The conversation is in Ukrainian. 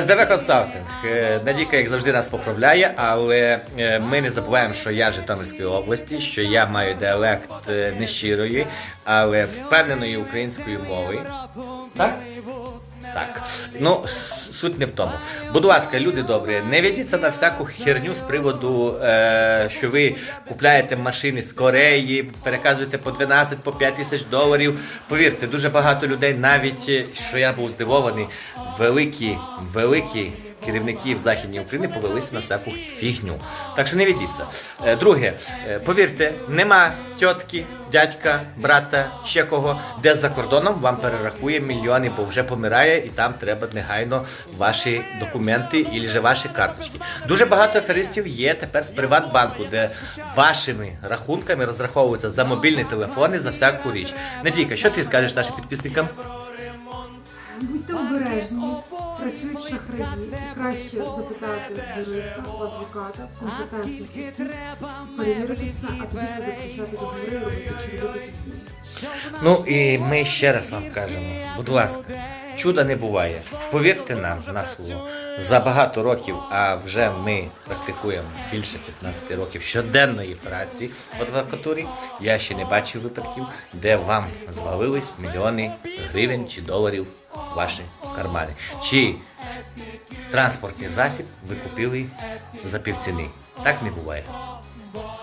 СДВ Консалтинг. Е, Надійка, як завжди, нас поправляє, але е, ми не забуваємо, що я Житомирської області, що я маю діалект е, не щирої, але впевненої української мови. Так? Так. Ну, суть не в тому. Будь ласка, люди добрі, не ведіться на всяку херню з приводу, е, що ви купляєте машини з Кореї, переказуєте по 12, по 5 тисяч доларів. Повірте, дуже багато людей, навіть що я був здивований, великі, великі. Керівники в Західній Україні повелися на всяку фігню. Так що не ведіться. Е, Друге, е, повірте, нема тітки, дядька, брата, ще кого, де за кордоном вам перерахує мільйони, бо вже помирає, і там треба негайно ваші документи і же ваші карточки. Дуже багато аферистів є тепер з Приватбанку, де вашими рахунками розраховуються за мобільні телефони за всяку річ. Надійка, що ти скажеш нашим підписникам? Будьте обережні, працюють шахраї. Краще запитати юриста, адвоката, компетентних осіб, перевірити а тоді вже заключати договори, чи робити. Ну і ми ще раз вам кажемо, будь ласка, чуда не буває. Повірте нам на слово. За багато років, а вже ми практикуємо більше 15 років щоденної праці в адвокатурі. Я ще не бачив випадків, де вам звалились мільйони гривень чи доларів в ваші кармани. Чи транспортний засіб ви купили за півціни. Так не буває.